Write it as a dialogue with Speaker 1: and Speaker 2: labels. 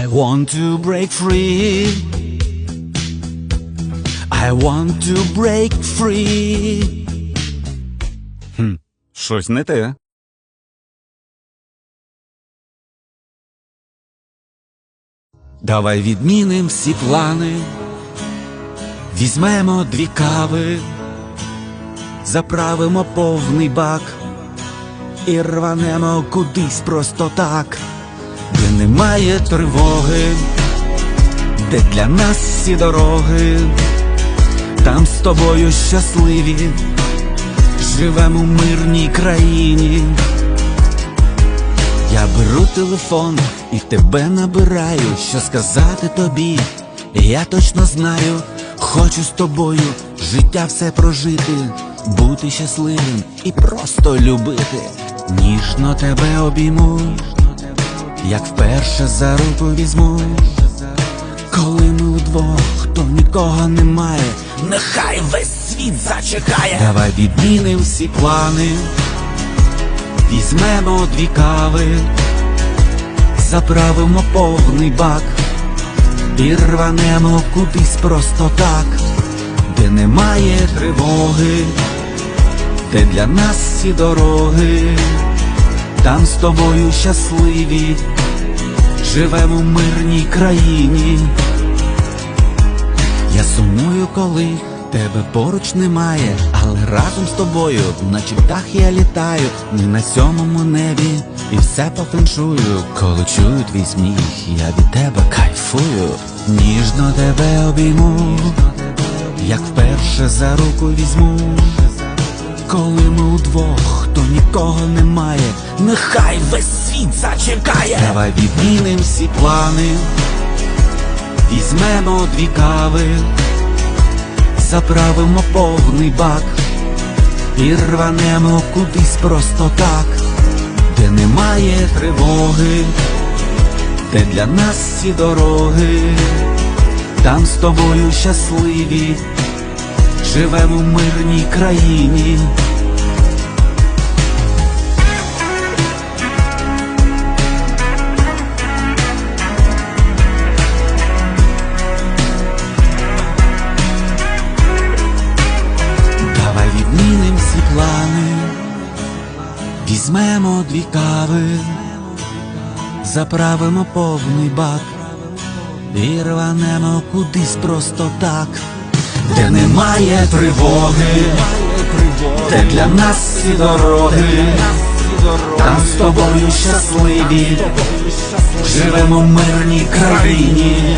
Speaker 1: I want to break free. I want to break free. Хм, щось не те. Давай відміним всі плани, візьмемо дві кави, заправимо повний бак і рванемо кудись просто так, де немає тривоги, де для нас всі дороги, там з тобою щасливі, живемо в мирній країні. Я беру телефон і тебе набираю, що сказати тобі. Я точно знаю, хочу з тобою життя все прожити, бути щасливим і просто любити. Ніжно тебе обійму, як вперше за руку візьму. Коли ми вдвох, то нікого немає, нехай весь світ зачекає. Давай відміним всі плани. Візьмемо дві кави, заправимо повний бак і рванемо кудись просто так, де немає тривоги, де для нас всі дороги, там з тобою щасливі, живемо в мирній країні. Я сумую, коли тебе поруч немає, але разом з тобою, наче птах я літаю, не на сьомому небі, і все по феншую, коли чую твій сміх, я від тебе кайфую, ніжно тебе обійму, як вперше за руку візьму. Коли ми удвох, то нікого немає, нехай весь світ зачекає. Давай відміним всі плани, візьмемо дві кави. Заправимо повний бак. І рванемо кудись просто так, де немає тривоги, де для нас всі дороги, там з тобою щасливі, живемо в мирній країні. Візьмемо дві кави, заправимо повний бак і рванемо кудись просто так, де немає тривоги, де для нас всі дороги, там з тобою щасливі, живемо в мирній країні.